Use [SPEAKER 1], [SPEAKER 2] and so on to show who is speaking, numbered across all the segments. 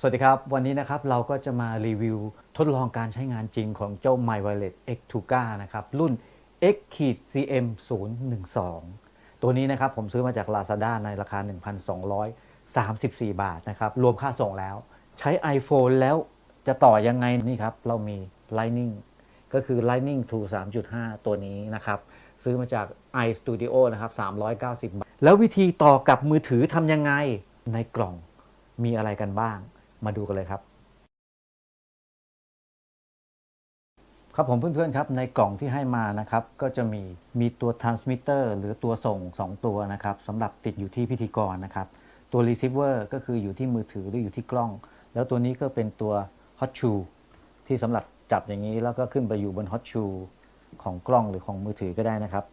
[SPEAKER 1] สวัสดีครับ วันนี้นะครับเราก็จะมารีวิวทดลองการใช้งานจริงของเจ้า My Wireless X t u g a นะครับ รุ่น X CM 012 ตัวนี้นะครับผมซื้อมาจาก Lazada ในราคา 1,234 บาทนะครับ รวมค่าส่งแล้ว ใช้ iPhone แล้วจะต่อยังไงนี่ครับ เรามี Lightning ก็คือ Lightning to 3.5 ตัวนี้นะครับ ซื้อมาจาก iStudio นะครับ 390 บาท แล้ววิธีต่อกับมือถือทำยังไงในกล่องมีอะไรกันบ้าง มาดูกันเลยครับ ครับผมเพื่อนๆครับ ในกล่องที่ให้มานะครับ ก็จะมีมีตัว transmitter หรือตัวส่ง 2 ตัวนะครับสำหรับติดอยู่ที่พิธีกรนะครับ ตัว receiver ก็คืออยู่ที่มือถือหรืออยู่ที่กล้อง แล้วตัวนี้ก็เป็นตัว hot shoe ที่สำหรับจับอย่างนี้แล้วก็ขึ้นไปอยู่บน hot shoe ของกล้องหรือของมือถือก็ได้นะครับ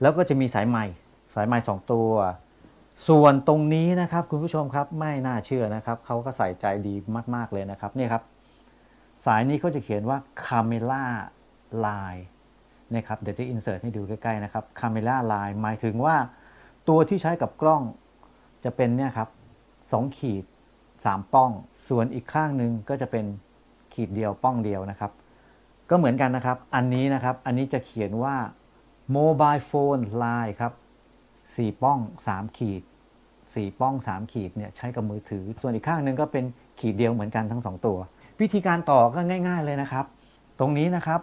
[SPEAKER 1] แล้วก็จะมีสายไม้สายไม้สองตัว ส่วนตรงนี้นะครับคุณผู้ชมครับไม่น่าเชื่อนะครับเขาก็ใส่ใจดีมาก ๆ เลยนะครับนี่ครับสายนี้เขาจะเขียนว่า Camera Line นะครับเดี๋ยวจะอินเสิร์ตให้ดูใกล้ๆนะครับ Camera Line หมายถึงว่าตัวที่ใช้กับกล้องจะเป็นเนี่ยครับสองขีด3ป้อง ส่วนอีกข้างหนึ่งก็จะเป็นขีดเดียวป้องเดียวนะครับ ก็เหมือนกันนะครับ อันนี้นะครับ อันนี้จะเขียนว่า Mobile Phone Line ครับ 4 ป้อง 3 ขีด 4 ป้อง 3 ขีดเนี่ยใช้กับมือถือ ส่วนอีกข้างหนึ่งก็เป็นขีดเดียวเหมือนกันทั้ง 2 ตัว วิธีการต่อก็ง่าย ๆเลยนะครับ ตรงนี้นะครับ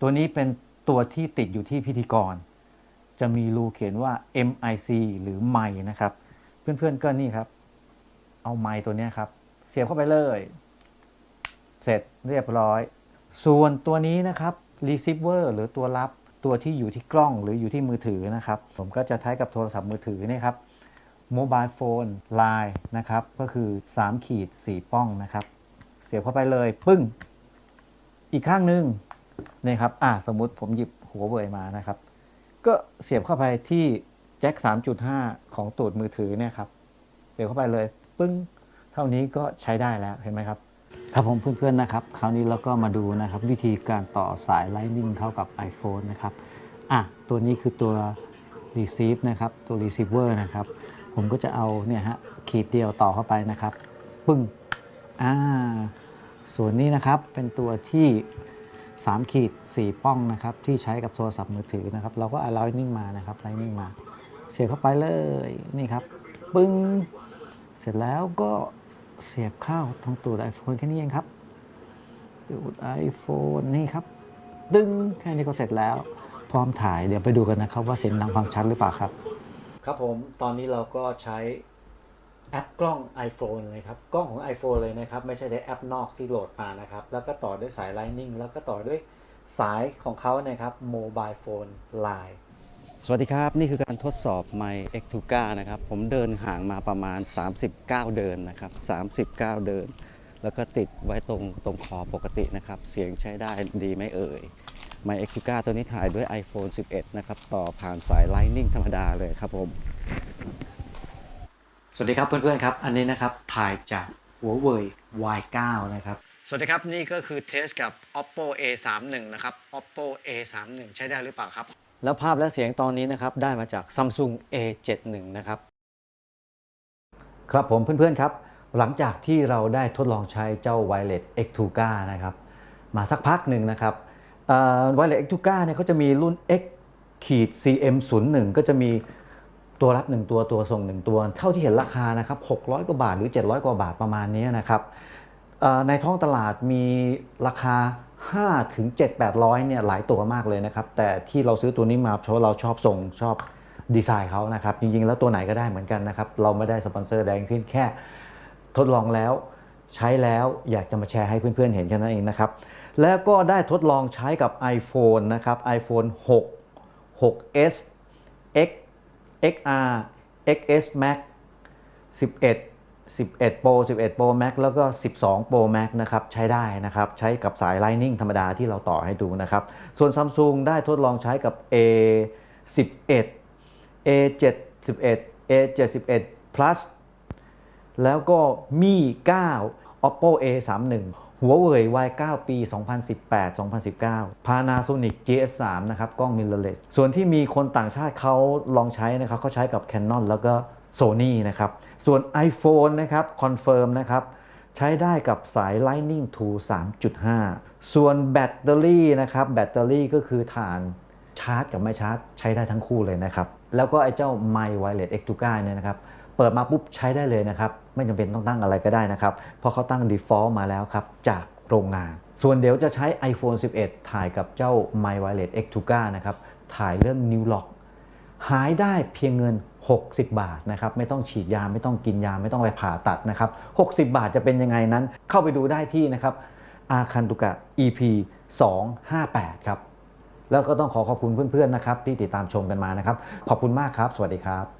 [SPEAKER 1] ตัวนี้เป็นตัวที่ติดอยู่ที่พิธีกร จะมีรูเขียนว่า MIC หรือไมนะครับ เพื่อนๆก็นี่ครับ เอาไมตัวนี้ครับ เสียบเข้าไปเลย เสร็จเรียบร้อย ส่วนตัวนี้นะครับ receiver หรือตัวรับ ตัวที่อยู่ที่กล้องหรืออยู่ที่มือถือนะครับ ผมก็จะใช้กับโทรศัพท์มือถือนี่ครับ mobile phone line นะครับก็คือ 3 ขีด 4 ป้องนะครับ เสียบเข้าไปเลย ปึ้ง อีกข้างหนึ่งนี่ครับอ่าสมมุติผมหยิบหัวเว่ยมานะครับ ก็เสียบเข้าไปที่แจ็ค 3.5 ของตูดมือถือเนี่ยครับ เสียบเข้าไปเลย ปึ้ง เท่านี้ก็ใช้ได้แล้วเห็นไหมครับ ครับผมเพื่อนๆนะครับ คราวนี้เราก็มาดูนะครับ วิธีการต่อสาย Lightning เข้ากับ iPhone นะครับอะตัวนี้คือตัว receive นะครับตัว receiver นะครับ ผมก็จะเอาเนี่ยฮะขีดเดียวต่อเข้าไปนะครับ ปึ้งอ่าส่วนนี้นะครับเป็นตัวที่ 3 ขีด 4 ป้องนะครับ ที่ใช้กับโทรศัพท์มือถือนะครับ เราก็เอา Lightning มานะครับ Lightning มา เสียบเข้าไปเลยนี่ครับ ปึ้งเสร็จแล้วก็ เสียบเข้าตรงตูด iPhone แค่นี้เองครับ ตูด iPhone นี่ครับ ดึงแค่นี้ก็เสร็จแล้ว พร้อมถ่ายเดี๋ยวไปดูกันนะครับ ว่าเสียงดังฟังชัดหรือเปล่าครับ ครับผมตอนนี้เราก็ใช้แอปกล้อง iPhone เลยครับ กล้องของ iPhone เลยนะครับ ไม่ใช่ใช้แอปนอกที่โหลดมานะครับ แล้วก็ต่อด้วยสาย Lightning แล้วก็ต่อด้วยสายของเขานะครับ Mobile Phone Line สวัสดีครับ นี่คือการทดสอบ My X t u g a นะครับ ผมเดินห่างมาประมาณ 39 เดินนะครับ 39 เดิน แล้วก็ติดไว้ตรงตรงคอปกตินะครับ เสียงใช้ได้ดีไม่เอ่ย My X t u g a ตัวนี้ถ่ายด้วย iPhone 11 นะครับ ต่อผ่านสาย Lightning ธรรมดาเลยครับผม สวัสดีครับเพื่อนๆครับ อันนี้นะครับถ่ายจากหัวเว่ย Y9 นะครับสวัสดีครับ นี่ก็คือเทสกับ Oppo A31 นะครับ Oppo A31 ใช้ได้หรือเปล่าครับ แล้วภาพและเสียงตอนนี้นะครับได้มาจาก Samsung A71 นะครับ ครับผมเพื่อนๆครับ หลังจากที่เราได้ทดลองใช้เจ้า Wireless X t u g a นะครับ มาสักพักหนึ่งนะครับ Wireless X t u g a เนี่ยเขาจะมีรุ่น X ขีด CM01 ก็จะมีตัวรับ 1 ตัวตัวส่ง 1 ตัว เท่าที่เห็นราคานะครับ 600 กว่าบาทหรือ 700 กว่าบาทประมาณนี้นะครับในท้องตลาดมีราคา 5ถึง7 800เนี่ยหลายตัวมากเลยนะครับ แต่ที่เราซื้อตัวนี้มาเพราะเราชอบส่งชอบดีไซน์เขานะครับ จริงๆ แล้วตัวไหนก็ได้เหมือนกันนะครับ เราไม่ได้สปอนเซอร์แดงสิ้นแค่ทดลองแล้วใช้แล้วอยากจะมาแชร์ให้เพื่อนๆ เห็นแค่นั้นเองนะครับ แล้วก็ได้ทดลองใช้กับ iPhone นะครับ iPhone 6 6s X XR XS Max 11 11 Pro 11 Pro Max แล้วก็ 12 Pro Max นะครับใช้ได้นะครับใช้กับสาย Lightning ธรรมดาที่เราต่อให้ดูนะครับ ส่วน Samsung ได้ทดลองใช้กับ A 11 A 71 A 71 plus แล้วก็มี 9 Oppo A 3 1หัวเว่ย Y 9ปี 2018 2019 Panasonic GS 3นะครับกล้อง mirrorless ส่วนที่มีคนต่างชาติเขาลองใช้นะครับเขาใช้กับ Canon แล้วก็ Sony นะครับ ส่วน iPhone นะครับคอนเฟิร์มนะครับใช้ได้กับสาย Lightning to 3.5 ส่วนแบตเตอรี่นะครับแบตเตอรี่ก็คือฐานชาร์จกับไม่ชาร์จใช้ได้ทั้งคู่เลยนะครับ แล้วก็ไอ้เจ้า My Wireless X 2 9เนี่ยนะครับ เปิดมาปุ๊บใช้ได้เลยนะครับ ไม่จำเป็นต้องตั้งอะไรก็ได้นะครับ เพราะเขาตั้ง default มาแล้วครับ จากโรงงาน ส่วนเดี๋ยวจะใช้ iPhone 11 ถ่ายกับเจ้า My Wireless X 2 9นะครับ ถ่ายเรื่อง New Lock หายได้เพียงเงิน 60 บาทนะครับไม่ต้องฉีดยาไม่ต้องกินยาไม่ต้องไปผ่าตัดนะครับ60 บาทจะเป็นยังไงนั้น เข้าไปดูได้ที่นะครับอาคันตุกะ EP 258 ครับ แล้วก็ต้องขอขอบคุณเพื่อนๆนะครับที่ติดตามชมกันมานะครับ ขอบคุณมากครับ สวัสดีครับ